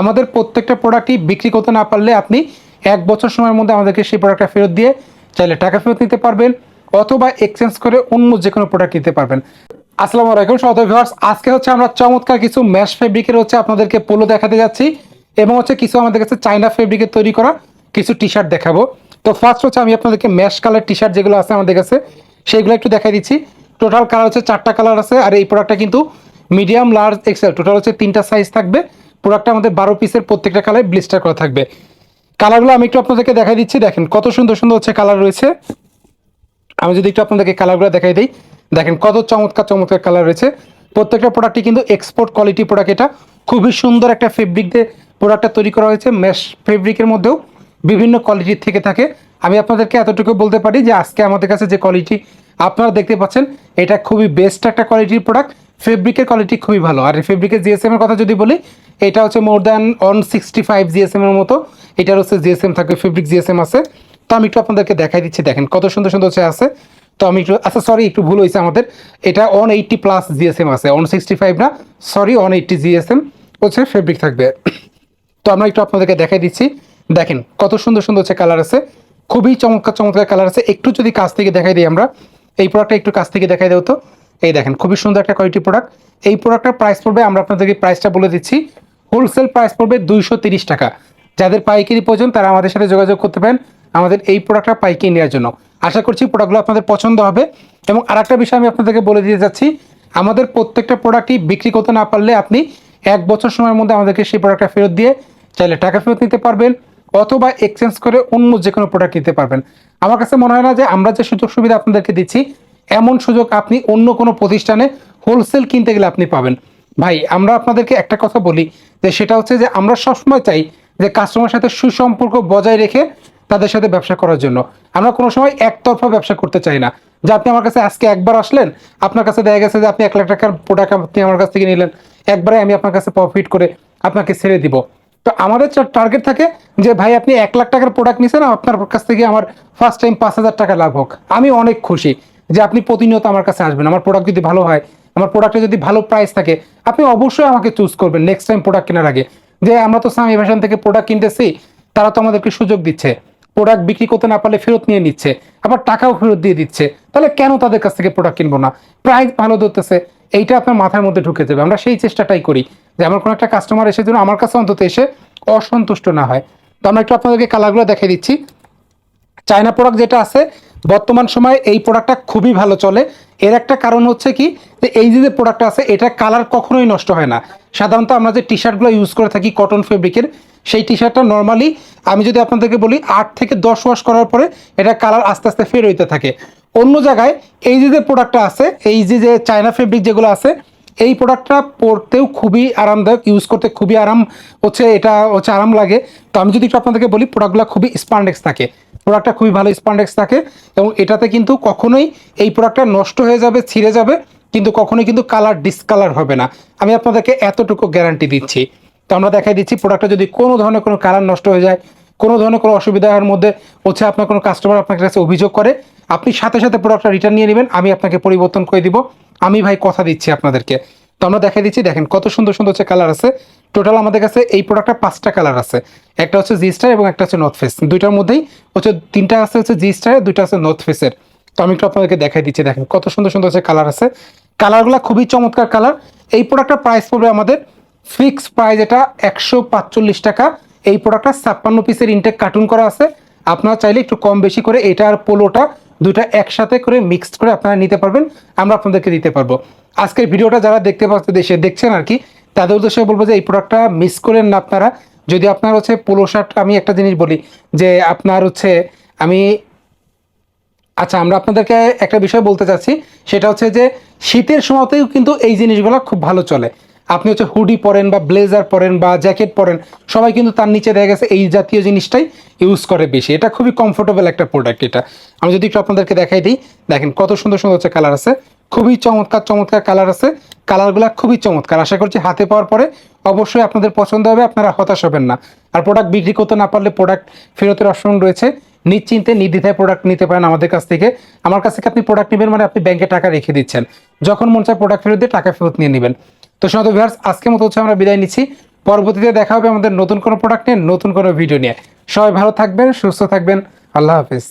আমাদের প্রত্যেকটা প্রোডাক্টই বিক্রি করতে না পারলে আপনি এক বছর সময়ের মধ্যে আমাদেরকে সেই প্রোডাক্টটা ফেরত দিয়ে চাইলে টাকা ফেরত নিতে পারবেন অথবা এক্সচেঞ্জ করে অন্য যে কোনো প্রোডাক্ট নিতে পারবেন। আসসালামু আলাইকুম সত আজকে হচ্ছে আমরা চমৎকার কিছু ম্যাশ ফেব্রিকের হচ্ছে আপনাদেরকে পোলো দেখাতে যাচ্ছি এবং হচ্ছে কিছু আমাদের কাছে চাইনা ফেব্রিকের তৈরি করা কিছু টি শার্ট দেখাবো। তো ফার্স্ট হচ্ছে আমি আপনাদেরকে ম্যাশ কালার টি শার্ট যেগুলো আছে আমাদের কাছে, সেগুলো একটু দেখাই দিচ্ছি। টোটাল কালার হচ্ছে চারটা কালার আছে আর এই প্রোডাক্টটা কিন্তু মিডিয়াম লার্জ এক্সেল টোটাল হচ্ছে তিনটা সাইজ থাকবে। প্রোডাক্টটা আমাদের বারো পিসের প্রত্যেকটা কালার ব্লিস্টার করা থাকবে। কালারগুলো আমি একটু আপনাদেরকে দেখাই দিচ্ছি। দেখেন, কত সুন্দর সুন্দর হচ্ছে কালার রয়েছে। আমি যদি একটু আপনাদেরকে কালারগুলো দেখাই দিই। দেখেন, কত চমৎকার চমৎকার কালার রয়েছে। প্রত্যেকটা প্রোডাক্টই কিন্তু এক্সপোর্ট কোয়ালিটি প্রোডাক্ট এটা। খুবই সুন্দর একটা ফেব্রিক দিয়ে প্রোডাক্টটা তৈরি করা হয়েছে। ম্যাশ ফেব্রিকের মধ্যেও বিভিন্ন কোয়ালিটির থেকে থাকে। আমি আপনাদেরকে এতটুকু বলতে পারি যে, আজকে আমাদের কাছে যে কোয়ালিটি আপনারা দেখতে পাচ্ছেন, এটা খুবই বেস্ট একটা কোয়ালিটির প্রোডাক্ট ফেব্রিকের কোয়ালিটি খুবই ভালো। আর ফেব্রিকের জিএসএম এর কথা যদি বলি এটা হচ্ছে more than one sixty five GSM এর মতো। এটার হচ্ছে জিএসএম থাকবে ফেব্রিক জিএসএম আছে। তো আমি একটু আপনাদেরকে দেখাই দিচ্ছি, দেখেন কত সুন্দর সুন্দর হচ্ছে আছে। তো আমি একটু আচ্ছা সরি একটু ভুল হয়েছে আমাদের। এটা ওয়ান এইটটি প্লাস জিএসএম আছে। ওয়ান সিক্সটি ফাইভ না সরি ওয়ান এইটটি জিএসএম হচ্ছে ফেব্রিক থাকবে। তো আমরা একটু আপনাদেরকে দেখাই দিচ্ছি। দেখেন কত সুন্দর সুন্দর হচ্ছে কালার আছে। খুবই চমৎকার চমৎকার কালার আছে। একটু যদি কাছ থেকে দেখাই দিই আমরা, এই প্রোডাক্টটা একটু কাছ থেকে দেখাই দেবো তো। এই দেখেন, খুবই সুন্দর একটা কোয়ালিটি প্রোডাক্ট এই প্রোডাক্টের প্রাইস পড়বে, আমরা আপনাদেরকে প্রাইসটা বলে দিচ্ছি। হোলসেল প্রাইস পড়বে দুইশো তিরিশ টাকা। যাদের পাইকারি প্রয়োজন, তারা আমাদের সাথে যোগাযোগ করতে পারেন আমাদের এই প্রোডাক্টটা পাইকারি নেওয়ার জন্য। আশা করছি প্রোডাক্টগুলো আপনাদের পছন্দ হবে। এবং আরেকটা বিষয় আমি আপনাদেরকে বলে দিয়ে যাচ্ছি, আমাদের প্রত্যেকটা প্রোডাক্টই বিক্রি করতে না পারলে আপনি এক বছর সময়ের মধ্যে আমাদেরকে সেই প্রোডাক্টটা ফেরত দিয়ে চাইলে টাকা ফেরত নিতে পারবেন অথবা এক্সচেঞ্জ করে অন্য যে কোনো প্রোডাক্ট নিতে পারবেন। আমার কাছে মনে হয় না যে আমরা যে সুযোগ সুবিধা আপনাদেরকে দিচ্ছি, এমন সুযোগ আপনি অন্য কোনো প্রতিষ্ঠানে হোলসেল কিনতে গেলে আপনি পাবেন। ভাই, আমরা আপনাদেরকে একটা কথা বলি যে সেটা হচ্ছে যে আমরা সবসময় চাই যে কাস্টমার সাথে সুসম্পর্ক বজায় রেখে তাদের সাথে ব্যবসা করার জন্য। আমরা কোনো সময় একতরফা ব্যবসা করতে চাই না। যে আপনি আমার কাছে আজকে একবার আসলেন, আপনার কাছে দেখা গেছে যে আপনি এক লাখ টাকার প্রোডাক্ট আপনি আমার কাছ থেকে নিলেন, একবারে আমি আপনার কাছে প্রফিট করে আপনাকে ছেড়ে দিব। তো আমাদের টার্গেট থাকে যে ভাই আপনি এক লাখ টাকার প্রোডাক্ট নিছেন, আপনার কাছ থেকে আমার ফার্স্ট টাইম পাঁচ হাজার টাকা লাভ হোক। আমি অনেক খুশি যে আপনি প্রতিনিয়ত আমার কাছে আসবেন। আমার প্রোডাক্ট যদি ভালো হয় আমার প্রোডাক্টে যদি ভালো প্রাইস থাকে, আপনি অবশ্যই আমাকে চুজ করবেন নেক্সট টাইম প্রোডাক্ট কেনার আগে। যে আমরা তো সামি ফ্যাশন থেকে প্রোডাক্ট কিনতেছি, তারা তো আমাদেরকে সুযোগ দিচ্ছে। প্রোডাক্ট বিক্রি করতে না পারলে ফেরত নিয়ে নিচ্ছে, আবার টাকাও ফেরত দিয়ে দিচ্ছে। তাহলে কেন তাদের কাছ থেকে প্রোডাক্ট কিনবো না? প্রাইস ভালো ধরতেছে, এইটা আপনার মাথার মধ্যে ঢুকে যাবে। আমরা সেই চেষ্টাটাই করি যে আমার কোনো একটা কাস্টমার এসে যেন আমার কাছে অন্তত এসে অসন্তুষ্ট না হয়। তো আমরা একটু আপনাদেরকে কালারগুলো দেখিয়ে দিচ্ছি। চায়না প্রোডাক্ট যেটা আছে বর্তমান সময়ে এই প্রোডাক্টটা খুবই ভালো চলে। এর একটা কারণ হচ্ছে কি, যে এই যে প্রোডাক্টটা আছে, এটা কালার কখনোই নষ্ট হয় না। সাধারণত আমরা যে টি শার্টগুলো ইউজ করে থাকি কটন ফেব্রিকের সেই টি শার্টটা নর্মালি আমি যদি আপনাদেরকে বলি, আট থেকে দশ ওয়াশ করার পরে এটা কালার আস্তে আস্তে ফের হইতে থাকে। অন্য জায়গায় এই যে যে প্রোডাক্টটা আছে, এই যে যে চায়না ফেব্রিক যেগুলো আছে, এই প্রোডাক্টটা পরতেও খুবই আরামদায়ক ইউজ করতে খুবই আরাম হচ্ছে, এটা হচ্ছে আরাম লাগে। তো আমি যদি একটু আপনাদেরকে বলি প্রোডাক্টগুলো খুবই স্পান্ডেক্স থাকে। প্রোডাক্টটা খুবই ভালো স্পান্ডেক্স থাকে এবং এটাতে কিন্তু কখনোই এই প্রোডাক্টটা নষ্ট হয়ে যাবে, ছিঁড়ে যাবে, কিন্তু কখনোই কিন্তু কালার ডিসকালার হবে না। আমি আপনাদেরকে এতটুকু গ্যারান্টি দিচ্ছি। তো আমরা দেখাই দিচ্ছি প্রোডাক্টটা যদি কোনো ধরনের কোনো কালার নষ্ট হয়ে যায়, কোনো ধরনের কোনো অসুবিধার মধ্যে হচ্ছে আপনার কোনো কাস্টমার আপনার কাছে অভিযোগ করে, আপনি সাথে সাথে প্রোডাক্টটা রিটার্ন নিয়ে নেবেন, আমি আপনাকে পরিবর্তন করে দিব। আমি ভাই কথা দিচ্ছি আপনাদেরকে। তো আমরা দেখাই দিচ্ছি, দেখেন কত সুন্দর সুন্দর হচ্ছে কালার আছে। টোটাল আমাদের কাছে এই প্রোডাক্টটা পাঁচটা কালার আছে। একটা হচ্ছে জি স্টার এবং একটা হচ্ছে নর্থ ফেস দুইটার মধ্যেই হচ্ছে তিনটা আছে হচ্ছে জি স্টার দুইটা আছে নর্থ ফেসের তো আমি একটু আপনাদেরকে দেখাই দিচ্ছি, দেখেন কত সুন্দর সুন্দর হচ্ছে কালার আছে। কালারগুলো খুবই চমৎকার কালার এই প্রোডাক্টটার প্রাইস পড়বে আমাদের ফিক্স প্রাইস এটা একশো টাকা। এই প্রোডাক্টটা ছাপ্পান্ন পিসের ইনটেক কার্টুন করা আছে। আপনারা চাইলে একটু কম বেশি করে এটা আর পোলোটা দুটা একসাথে করে মিক্সড করে আপনারা নিতে পারবেন, আমরা আপনাদেরকে দিতে পারব। আজকের ভিডিওটা যারা দেখতে পাচ্ছে, দেশে দেখছেন আর কি, তাদের উদ্দেশ্যে বলব যে এই প্রোডাক্টটা মিস করেন না আপনারা। যদি আপনার হচ্ছে পোলো শার্ট আমি একটা জিনিস বলি যে আপনার হচ্ছে, আমি আচ্ছা আমরা আপনাদেরকে একটা বিষয় বলতে চাচ্ছি, সেটা হচ্ছে যে শীতের সময়তেও কিন্তু এই জিনিসগুলো খুব ভালো চলে। আপনি হচ্ছে হুডি পরেন বা ব্লেজার পরেন বা জ্যাকেট পরেন, সবাই কিন্তু তার নিচে দেখা গেছে এই জাতীয় জিনিসটাই ইউজ করে বেশি। এটা খুবই কমফোর্টেবল একটা প্রোডাক্ট এটা। আমি যদি একটু আপনাদেরকে দেখাই দিই, দেখেন কত সুন্দর সুন্দর হচ্ছে কালার আছে। খুবই চমৎকার চমৎকার কালার আছে। কালারগুলো খুবই চমৎকার। আশা করছি হাতে পাওয়ার পরে অবশ্যই আপনাদের পছন্দ হবে, আপনারা হতাশ হবেন না। আর প্রোডাক্ট বিক্রি করতে না পারলে প্রোডাক্ট ফেরতের অপশন রয়েছে। নিশ্চিন্তে নির্দ্বিধায় প্রোডাক্ট নিতে পারেন আমাদের কাছ থেকে। আমার কাছ থেকে আপনি প্রোডাক্ট নেবেন মানে আপনি ব্যাংকে টাকা রেখে দিচ্ছেন। যখন মন চায় প্রোডাক্ট ফেরত দিয়ে টাকা ফেরত নিয়ে নেবেন। তো সনাত ভিউয়ার্স আজকে মতো হচ্ছে আমরা বিদায় নিচ্ছি। পরবর্তীতে দেখা হবে আমাদের নতুন কোনো প্রোডাক্ট নিয়ে, নতুন কোনো ভিডিও নিয়ে। সবাই ভালো থাকবেন, সুস্থ থাকবেন। আল্লাহ হাফিজ।